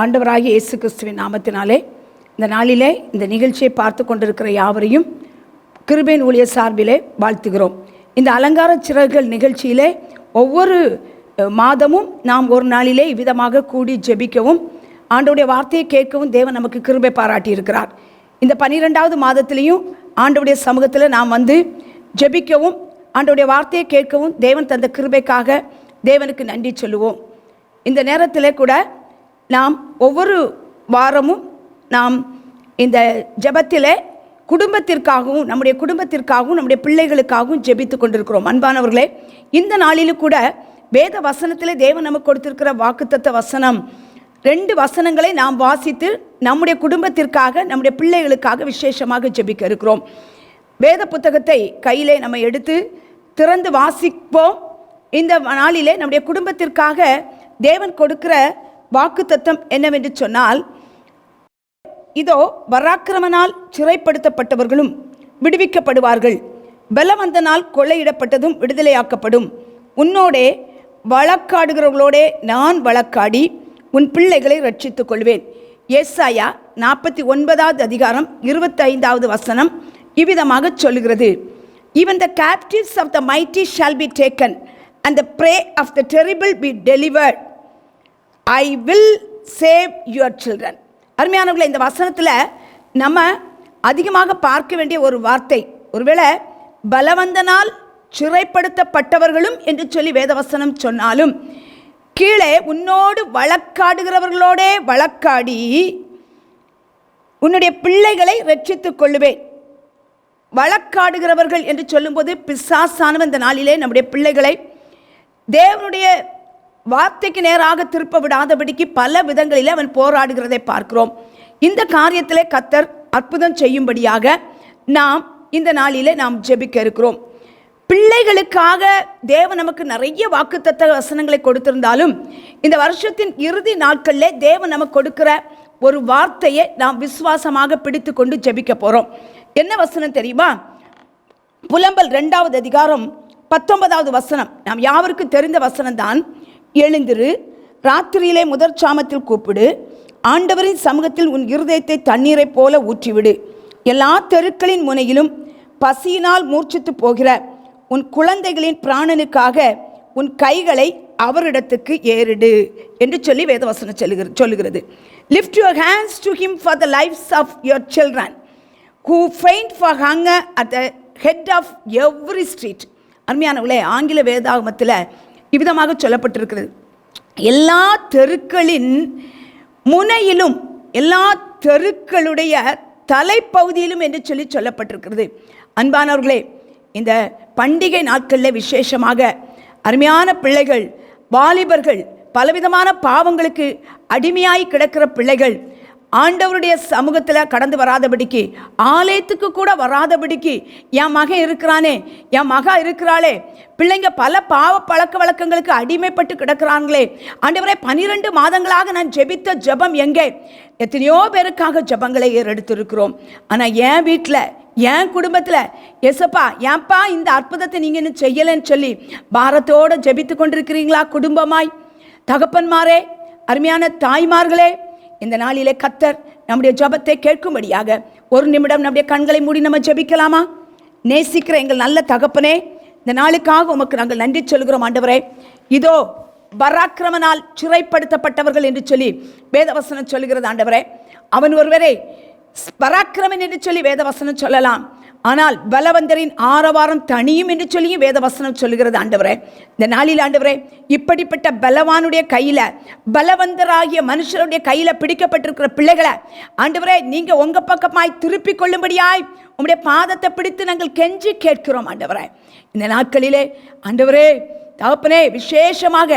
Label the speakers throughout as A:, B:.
A: ஆண்டவராகி இயேசு
B: கிறிஸ்துவின் நாமத்தினாலே இந்த நாளிலே இந்த நிகழ்ச்சியை பார்த்து கொண்டிருக்கிற யாவரையும் கிருபேன் ஊழிய சார்பிலே வாழ்த்துகிறோம். இந்த அலங்கார சிறகுகள் நிகழ்ச்சியிலே ஒவ்வொரு மாதமும் நாம் ஒரு நாளிலே இவ்விதமாக கூடி ஜெபிக்கவும் ஆண்டோடைய வார்த்தையை கேட்கவும் தேவன் நமக்கு கிருபை பாராட்டி இருக்கிறார். இந்த பன்னிரெண்டாவது மாதத்திலையும் ஆண்டவுடைய சமூகத்தில் நாம் வந்து ஜெபிக்கவும் ஆண்டோடைய வார்த்தையை கேட்கவும் தேவன் தந்த கிருபைக்காக தேவனுக்கு நன்றி சொல்லுவோம். இந்த நேரத்தில் கூட நாம் ஒவ்வொரு வாரமும் நாம் இந்த ஜபத்தில் குடும்பத்திற்காகவும் நம்முடைய குடும்பத்திற்காகவும் நம்முடைய பிள்ளைகளுக்காகவும் ஜெபித்து கொண்டிருக்கிறோம். அன்பானவர்களே இந்த நாளிலும் கூட வேத வசனத்திலே தேவன் நமக்கு கொடுத்திருக்கிற வாக்குத்தத்த வசனம் ரெண்டு வசனங்களை நாம் வாசித்து நம்முடைய குடும்பத்திற்காக நம்முடைய பிள்ளைகளுக்காக விசேஷமாக ஜெபிக்க இருக்கிறோம். வேத புத்தகத்தை கையிலே நம்ம எடுத்து திறந்து வாசிப்போம். இந்த நாளிலே நம்முடைய குடும்பத்திற்காக தேவன் கொடுக்கிற வாக்குத்தத்தம் என்னவென்று சொன்னால் இதோ பராக்கிரமனால் சிறைப்படுத்தப்பட்டவர்களும் விடுவிக்கப்படுவார்கள். பலவந்தனால் கொள்ளையிடப்பட்டதும் விடுதலையாக்கப்படும். உன்னோடே வழக்காடுகிறவர்களோடே நான் வழக்காடி உன் பிள்ளைகளை ரட்சித்துக் கொள்வேன் ஏசாயா நாற்பத்தி ஒன்பதாவது அதிகாரம் இருபத்தைந்தாவது வசனம் இவ்விதமாக சொல்லுகிறது. Even the captives of the mighty shall be taken and the prey of the terrible be delivered I will save your children அருமையானவர்களை இந்த வசனத்தில் நம்ம அதிகமாக பார்க்க வேண்டிய ஒரு வார்த்தை. ஒருவேளை பலவந்தனால் சிறைப்படுத்தப்பட்டவர்களும் என்று சொல்லி வேதவசனம் சொன்னாலும் கீழே உன்னோடு வழக்காடுகிறவர்களோடே வழக்காடி உன்னுடைய பிள்ளைகளை ரட்சித்துக் கொள்ளுவேன். வழக்காடுகிறவர்கள் என்று சொல்லும்போது பிசாசானவன் இந்த நாளிலே நம்முடைய பிள்ளைகளை தேவனுடைய வார்த்தைக்கு நேராக திருப்ப விடாதபடிக்கு பல விதங்களில் அவன் போராடுகிறதை பார்க்கிறோம். இந்த காரியத்திலே கத்தர் அற்புதம் செய்யும்படியாக நாம் இந்த நாளிலே நாம் ஜெபிக்க இருக்கிறோம். பிள்ளைகளுக்காக தேவன் நமக்கு நிறைய வாக்குத்தத்த வசனங்களை கொடுத்திருந்தாலும் இந்த வருஷத்தின் இறுதி நாட்களில் தேவன் நமக்கு கொடுக்கிற ஒரு வார்த்தையை நாம் விசுவாசமாக பிடித்து கொண்டு ஜெபிக்க போகிறோம் என்ன வசனம் தெரியுமா? புலம்பல் ரெண்டாவது அதிகாரம் பத்தொன்பதாவது வசனம். நாம் யாவருக்கும் தெரிந்த வசனம் தான் எழுந்திரு ராத்திரியிலே முதற் சாமத்தில் கூப்பிடு ஆண்டவரின் சமூகத்தில் உன் இருதயத்தை தண்ணீரைப் போல ஊற்றிவிடு. எல்லா தெருக்களின் முனையிலும் பசியினால் மூர்ச்சித்து போகிற உன் குழந்தைகளின் பிராணனுக்காக உன் கைகளை அவரிடத்துக்கு ஏறிடு என்று சொல்லி வேதவசனம் சொல்லுகிறது சொல்லுகிறது. Lift your hands to him for the lifes of your children who faint for ஹங்க at the head of every street அருமையானவர்களே ஆங்கில வேதாகமத்தில் இவ்விதமாக சொல்லப்பட்டிருக்கிறது. எல்லா தெருக்களின் முனையிலும் எல்லா தெருக்களுடைய தலைப்பகுதியிலும் என்று சொல்லி சொல்லப்பட்டிருக்கிறது. அன்பானவர்களே இந்த பண்டிகை நாட்களில் விசேஷமாக அருமையான பிள்ளைகள் வாலிபர்கள் பலவிதமான பாவங்களுக்கு அடிமையாய் கிடக்கிற பிள்ளைகள் ஆண்டவருடைய சமூகத்தில் கடந்து வராதபடிக்கு ஆலயத்துக்கு கூட வராதபடிக்கு என் மகன் இருக்கிறானே என் மகா இருக்கிறாளே பிள்ளைங்க பல பாவ பழக்க வழக்கங்களுக்கு அடிமைப்பட்டு கிடக்கிறாங்களே ஆண்டவரே பனிரெண்டு மாதங்களாக நான் ஜெபித்த ஜெபம் எங்கே? எத்தனையோ பேருக்காக ஜெபங்களை ஏறெடுத்திருக்கிறோம். ஆனால் என் வீட்டில் என் குடும்பத்தில் எசப்பா ஏன்பா இந்த அற்புதத்தை நீங்கள் இன்னும் செய்யலைன்னு சொல்லி பாரத்தோடு ஜெபித்து கொண்டிருக்கிறீங்களா குடும்பமாய்? தகப்பன்மாரே அருமையான தாய்மார்களே இந்த நாளிலே கத்தர் நம்முடைய ஜெபத்தை கேட்கும்படியாக ஒரு நிமிடம் நம்முடைய கண்களை மூடி நம்ம ஜெபிக்கலாமா? நேசிக்கிற எங்கள் நல்ல தகப்பனே இந்த நாளுக்காக உமக்கு நாங்கள் நன்றி சொல்கிறோம் ஆண்டவரே. இதோ பராக்கிரமனால் சிறைப்படுத்தப்பட்டவர்கள் என்று சொல்லி வேதவசனம் சொல்கிறது ஆண்டவரே. அவன் ஒருவரே பராக்கிரமன் என்று சொல்லி வேதவசனம் சொல்லலாம். ஆனால் பலவந்தரின் ஆரவாரம் தனியும் என்று சொல்லியும் வேதவசனம் சொல்லுகிறது ஆண்டவரே. இந்த நாளில் ஆண்டவரே இப்படிப்பட்ட பலவானுடைய கையில் பலவந்தராகிய மனுஷருடைய கையில் பிடிக்கப்பட்டிருக்கிற பிள்ளைகளை ஆண்டவரே நீங்கள் உங்கள் பக்கமாய் திருப்பிக் கொள்ளும்படியாய் உங்களுடைய பாதத்தை பிடித்து நாங்கள் கெஞ்சி கேட்கிறோம் ஆண்டவரே. இந்த நாட்களிலே ஆண்டவரே தகப்பனே விசேஷமாக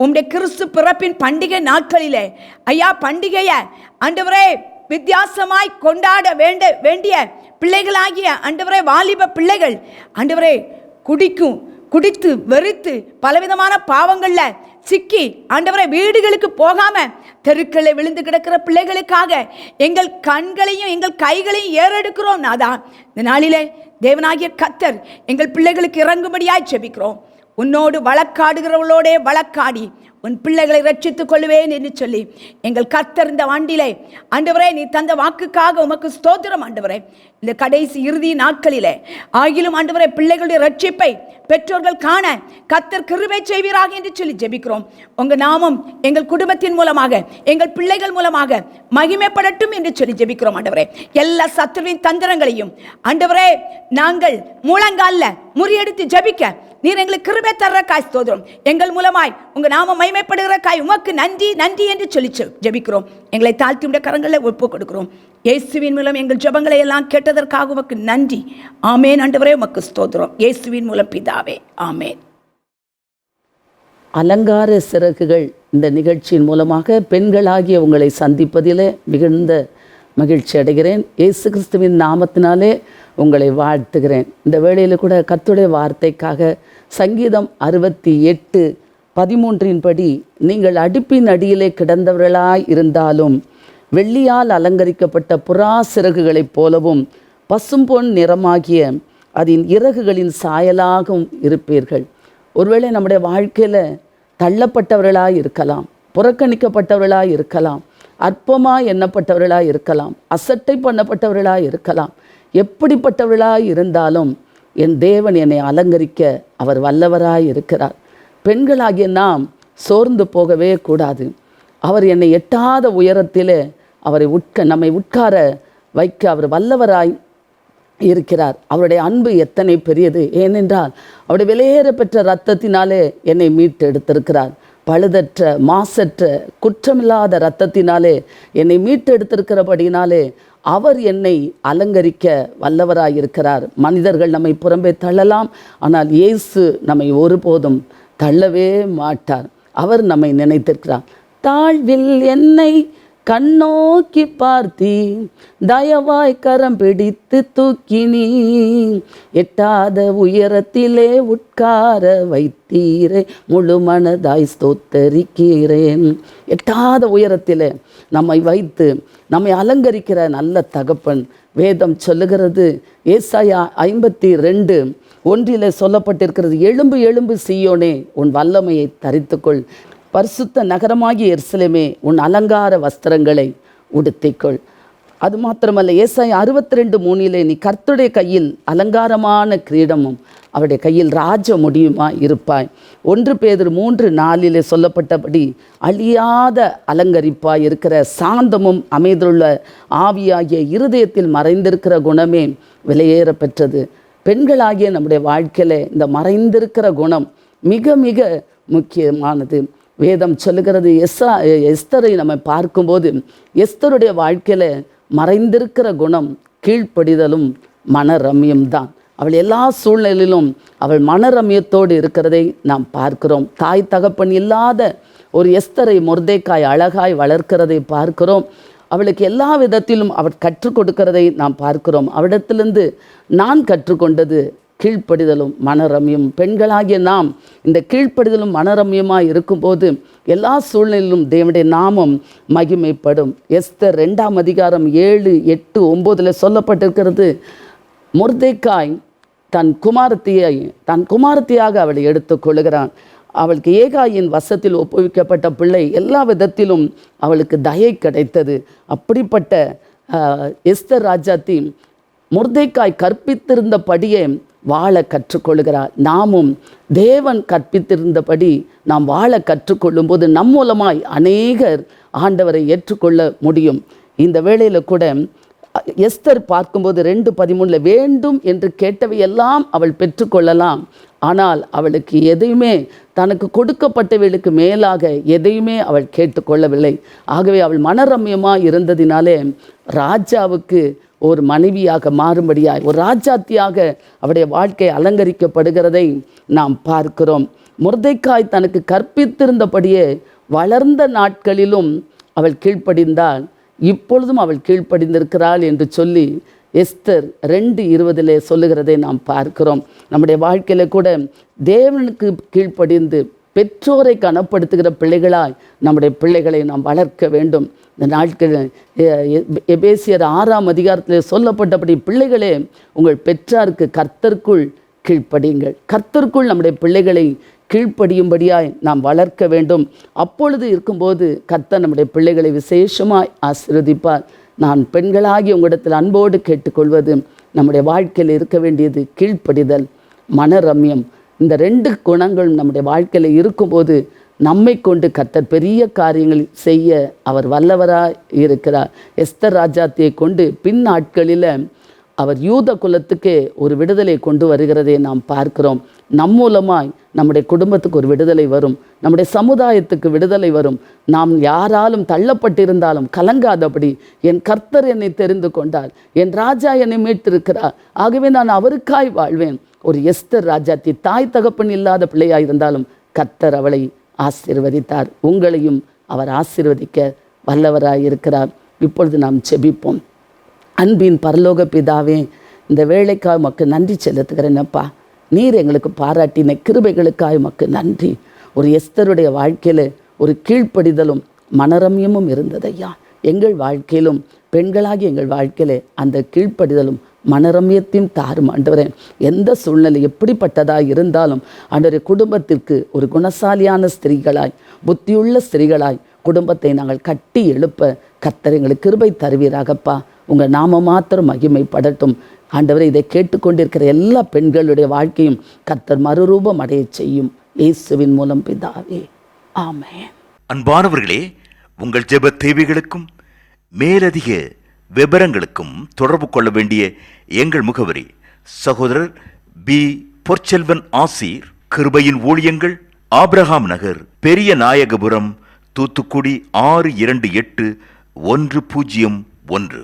B: உம்முடைய கிறிஸ்து பிறப்பின் பண்டிகை நாட்களிலே ஐயா பண்டிகையை ஆண்டவரே வித்தியாசமாய் கொண்டாட வேண்ட வேண்டிய பிள்ளைகளாகிய ஆண்டவரே வாலிப பிள்ளைகள் ஆண்டவரே குடிக்கும் குடித்து வெறுத்து பலவிதமான பாவங்களில் சிக்கி ஆண்டவரை வீடுகளுக்கு போகாம தெருக்களில் விழுந்து கிடக்கிற பிள்ளைகளுக்காக எங்கள் கண்களையும் எங்கள் கைகளையும் ஏறெடுக்கிறோம். நாதா இந்த நாளிலே தேவனாகிய கத்தர் எங்கள் பிள்ளைகளுக்கு இறங்கும்படியாய் செபிக்கிறோம் உன்னோடு வழக்காடுகிறவளோடே வழக்காடி. உன் பிள்ளைகளை ரட்சித்துக் கொள்வேன் என்று சொல்லி எங்கள் கர்த்தர் இந்த ஆண்டிலே ஆண்டவரே நீ தந்த வாக்குக்காக உமக்கு ஸ்தோத்திரம் ஆண்டவரே. இந்த கடைசி இறுதி நாட்களிலே ஆகிலும் ஆண்டவரே பிள்ளைகளுடைய ரட்சிப்பை பெற்றோர்கள் காண கர்த்தர் கிருபை செய்வீராக என்று சொல்லி ஜெபிக்கிறோம். உங்கள் நாமம் எங்கள் குடும்பத்தின் மூலமாக எங்கள் பிள்ளைகள் மூலமாக மகிமைப்படட்டும் என்று சொல்லி ஜெபிக்கிறோம் ஆண்டவரே. எல்லா சத்துருவின் தந்திரங்களையும் ஆண்டவரே நாங்கள் முழங்கால்ல முறியடித்து ஜெபிக்க நீர் எங்களுக்கு கிருபை தர்ற காய் ஸ்தோத்திரம். எங்கள் மூலமாய் உங்க நாம மைமைப்படுகிற காய் உமக்கு நன்றி நன்றி என்று சொல்லி ஜபிக்கிறோம். ஜெபிக்கிறோம் எங்களை தாழ்த்தி உடைய கரங்களில் ஒப்பு கொடுக்கிறோம். இயேசுவின் மூலம் எங்கள் ஜபங்களை எல்லாம் கேட்டதற்காக உமக்கு நன்றி. ஆமேன். ஆண்டவரே உமக்கு ஸ்தோத்திரம். இயேசுவின் மூலம் பிதாவே. ஆமேன்.
C: அலங்கார சிறகுகள் இந்த நிகழ்ச்சியின் மூலமாக பெண்களாகிய உங்களை சந்திப்பதில் மிகுந்த மகிழ்ச்சி அடைகிறேன். இயேசு கிறிஸ்துவின் நாமத்தினாலே உங்களை வாழ்த்துகிறேன். இந்த வேளையில் கூட கத்துடைய வார்த்தைக்காக சங்கீதம் அறுபத்தி எட்டு பதிமூன்றின்படி நீங்கள் அடுப்பின் அடியிலே கிடந்தவர்களாய் இருந்தாலும் வெள்ளியால் அலங்கரிக்கப்பட்ட புறா சிறகுகளைப் போலவும் பசும்பொன் நிறமாகிய அதன் இறகுகளின் சாயலாகவும் இருப்பீர்கள். ஒருவேளை நம்முடைய வாழ்க்கையில் தள்ளப்பட்டவர்களாக இருக்கலாம் புறக்கணிக்கப்பட்டவர்களாக இருக்கலாம் அற்பமாக எண்ணப்பட்டவர்களாக இருக்கலாம். அசட்டை பண்ணப்பட்டவர்களாக இருக்கலாம். எப்படிப்பட்டவர்களாக இருந்தாலும் என் தேவன் என்னை அலங்கரிக்க அவர் வல்லவராய் இருக்கிறார். பெண்களாகிய நாம் சோர்ந்து போகவே கூடாது. அவர் என்னை எட்டாத உயரத்தில் அவரை உட்க நம்மை உட்கார வைக்க அவர் வல்லவராய் இருக்கிறார். அவருடைய அன்பு எத்தனை பெரியது? ஏனென்றால் அவருடைய விலையேற பெற்ற இரத்தத்தினாலே என்னை மீட்டு எடுத்திருக்கிறார் பழுதற்ற மாசற்ற குற்றமில்லாத இரத்தத்தினாலே என்னை மீட்டெடுத்திருக்கிறபடினாலே அவர் என்னை அலங்கரிக்க வல்லவராயிருக்கிறார். மனிதர்கள் நம்மை புறம்பே தள்ளலாம் ஆனால் இயேசு நம்மை ஒருபோதும் தள்ளவே மாட்டார். அவர் நம்மை நினைத்திருக்கிறார். தாழ்வில் என்னை கண்ணோக்கி பார்த்தி தயவாய் கரம் பிடித்து தூக்கினி எட்டாத உயரத்திலே உட்கார வைத்தீரே. முழு மனதாய் ஸ்தோத்தரிக்கிறேன். எட்டாத உயரத்திலே நம்மை வைத்து நம்மை அலங்கரிக்கிற நல்ல தகப்பன் வேதம் சொல்லுகிறது. ஏசாயா ஐம்பத்தி ரெண்டு ஒன்றிலே சொல்லப்பட்டிருக்கிறது எலும்பு எலும்பு சீயோனே உன் வல்லமையை தரித்துக்கொள். பரிசுத்த நகரமாகிய எருசலேமே உன் அலங்கார வஸ்திரங்களை உடுத்திக்கொள். அது மாத்திரமல்ல ஏசாய் அறுபத்தி ரெண்டு மூணிலே நீ கர்த்துடைய கையில் அலங்காரமான கிரீடமும் அவருடைய கையில் ராஜ முடியுமா இருப்பாய். ஒன்று பேதர் மூன்று நாளிலே சொல்லப்பட்டபடி அழியாத அலங்கரிப்பாய் இருக்கிற சாந்தமும் அமைந்துள்ள ஆவியாகிய இருதயத்தில் மறைந்திருக்கிற குணமே விலையேற பெற்றது பெண்களாகிய நம்முடைய வாழ்க்கையில இந்த மறைந்திருக்கிற குணம் மிக மிக முக்கியமானது. வேதம் சொல்லுகிறது. எஸ்ரா எஸ்தரை நம்ம பார்க்கும்போது எஸ்தருடைய வாழ்க்கையில் மறைந்திருக்கிற குணம் கீழ்ப்படிதலும் மனரமியம் தான். அவள் எல்லா சூழ்நிலையிலும் அவள் மனரமியத்தோடு இருக்கிறதை நாம் பார்க்கிறோம். தாய் தகப்பன் இல்லாத ஒரு எஸ்தரை முர்தேக்காய் அழகாய் வளர்க்கிறதை பார்க்கிறோம். அவளுக்கு எல்லா விதத்திலும் அவள் கற்றுக் கொடுக்கிறதை நாம் பார்க்கிறோம். அவளிடத்திலிருந்து நான் கற்றுக்கொண்டது கீழ்ப்படிதலும் மனரம்யம். பெண்களாகிய நாம் இந்த கீழ்ப்படிதலும் மனரம்யமாக இருக்கும்போது எல்லா சூழ்நிலையிலும் தேவனுடைய நாமம் மகிமைப்படும். எஸ்தர் ரெண்டாம் அதிகாரம் ஏழு எட்டு ஒம்போதில் சொல்லப்பட்டிருக்கிறது முர்தேக்காய் தன் குமாரத்தியை தன் குமாரத்தியாக அவளை எடுத்துக் கொள்கிறான் அவளுக்கு ஏகாயின் வசத்தில் ஒப்புவிக்கப்பட்ட பிள்ளை எல்லா விதத்திலும் அவளுக்கு தயை கிடைத்தது. அப்படிப்பட்ட எஸ்தர் ராஜாத்தி முர்தேக்காய் கற்பித்திருந்தபடியே வாழ கற்றுக்கொள்கிறார். நாமும் தேவன் கற்பித்திருந்தபடி நாம் வாழ கற்றுக்கொள்ளும்போது நம் மூலமாய் அநேகர் ஆண்டவரை ஏற்றுக்கொள்ள முடியும். இந்த வேளையில் கூட எஸ்தர் பார்க்கும்போது ரெண்டு பதிமூணில் வேண்டும் என்று கேட்டவை எல்லாம் அவள் பெற்றுக்கொள்ளலாம். ஆனால் அவளுக்கு எதையுமே தனக்கு கொடுக்கப்பட்டவைகளுக்கு மேலாக எதையுமே அவள் கேட்டுக்கொள்ளவில்லை. ஆகவே அவள் மனரம்யமாக இருந்ததினாலே ராஜாவுக்கு ஒரு மனைவியாக மாறும்படியாய் ஒரு ராஜாத்தியாக அவருடைய வாழ்க்கை அலங்கரிக்கப்படுகிறதை நாம் பார்க்கிறோம். முர்தைக்காய் தனக்கு கற்பித்திருந்தபடியே வளர்ந்த நாட்களிலும் அவள் கீழ்ப்படிந்தாள். இப்பொழுதும் அவள் கீழ்ப்படிந்திருக்கிறாள் என்று சொல்லி எஸ்தர் ரெண்டு இருபதிலே சொல்லுகிறதை நாம் பார்க்கிறோம். நம்முடைய வாழ்க்கையில் கூட தேவனுக்கு கீழ்ப்படிந்து பெற்றோரை கனப்படுத்துகிற பிள்ளைகளாய் நம்முடைய பிள்ளைகளை நாம் வளர்க்க வேண்டும். இந்த நாட்கள் எ- எபேசியர் ஆறாம் அதிகாரத்தில் சொல்லப்பட்டபடி பிள்ளைகளே உங்கள் பெற்றாருக்கு கர்த்தருக்குள் கீழ்ப்படியுங்கள். கர்த்தருக்குள் நம்முடைய பிள்ளைகளை கீழ்ப்படியும்படியாய் நாம் வளர்க்க வேண்டும். அப்பொழுது இருக்கும்போது கர்த்தர் நம்முடைய பிள்ளைகளை விசேஷமாய் ஆசீர்வதிப்பார். நான் பெண்களாகி உங்களிடத்தில் அன்போடு கேட்டுக்கொள்வது நம்முடைய வாழ்க்கையில் இருக்க வேண்டியது கீழ்ப்படிதல் மனரம்யம். இந்த ரெண்டு குணங்களும் நம்முடைய வாழ்க்கையில் இருக்கும்போது நம்மை கொண்டு கத்தர் பெரிய காரியங்கள் செய்ய அவர் வல்லவராக இருக்கிறார். எஸ்தர் ராஜாத்தியை கொண்டு பின் நாட்களில் அவர் யூத குலத்துக்கே ஒரு விடுதலை கொண்டு வருகிறதை நாம் பார்க்கிறோம். நம் மூலமாய் நம்முடைய குடும்பத்துக்கு ஒரு விடுதலை வரும் நம்முடைய சமுதாயத்துக்கு விடுதலை வரும். நாம் யாராலும் தள்ளப்பட்டிருந்தாலும் கலங்காதபடி என் கர்த்தர் என்னை தெரிந்து கொண்டார் என் ராஜா என்னை மீட்டிருக்கிறார் ஆகவே நான் அவருக்காய் வாழ்வேன். ஒரு எஸ்தர் ராஜாத்தி தாய் தகப்பன் இல்லாத பிள்ளையாக இருந்தாலும் கர்த்தர் அவளை ஆசீர்வதித்தார். உங்களையும் அவர் ஆசீர்வதிக்க வல்லவராய் இருக்கிறார் இப்பொழுது நாம் செபிப்போம் அன்பின் பரலோக பிதாவே இந்த வேலைக்காக மக்கள் நன்றி செலுத்துகிறேனப்பா நீர் எங்களுக்கு பாராட்டின கிருபைகளுக்காக உமக்கு நன்றி. ஒரு எஸ்தருடைய வாழ்க்கையில் ஒரு கீழ்ப்படிதலும் மனரம்யமும் இருந்ததையா? எங்கள் வாழ்க்கையிலும் பெண்களாகி எங்கள் வாழ்க்கையிலே அந்த கீழ்ப்படிதலும் மனரம்யத்தையும் தாரும் ஆண்டவரே. எந்த சூழ்நிலை எப்படிப்பட்டதாக இருந்தாலும் ஆண்டவரே குடும்பத்திற்கு ஒரு குணசாலியான ஸ்திரீகளாய் புத்தியுள்ள ஸ்திரீகளாய் குடும்பத்தை நாங்கள் கட்டி எழுப்ப கர்த்தர் எங்களுக்கு கிருபை தருவீராகப்பா. உங்கள் நாம மாத்திரம் மகிமைப்படட்டும். ஆண்டவரை இதை கேட்டுக்கொண்டிருக்கிற எல்லா பெண்களுடைய வாழ்க்கையும் கத்தர் மறுரூபம் அடைய செய்யும். இயேசுவின் மூலம் பிதாவே. ஆமே
D: அன்பானவர்களே உங்கள் ஜெப தேவைகளுக்கும் மேலதிக விவரங்களுக்கும் தொடர்பு கொள்ள வேண்டிய எங்கள் முகவரி சகோதரர் பி. பொற்செல்வன் ஆசீர் கிருபையின் ஊழியங்கள் ஆப்ரஹாம் நகர் பெரிய நாயகபுரம் தூத்துக்குடி ஆறு இரண்டு எட்டு ஒன்று பூஜ்ஜியம் ஒன்று.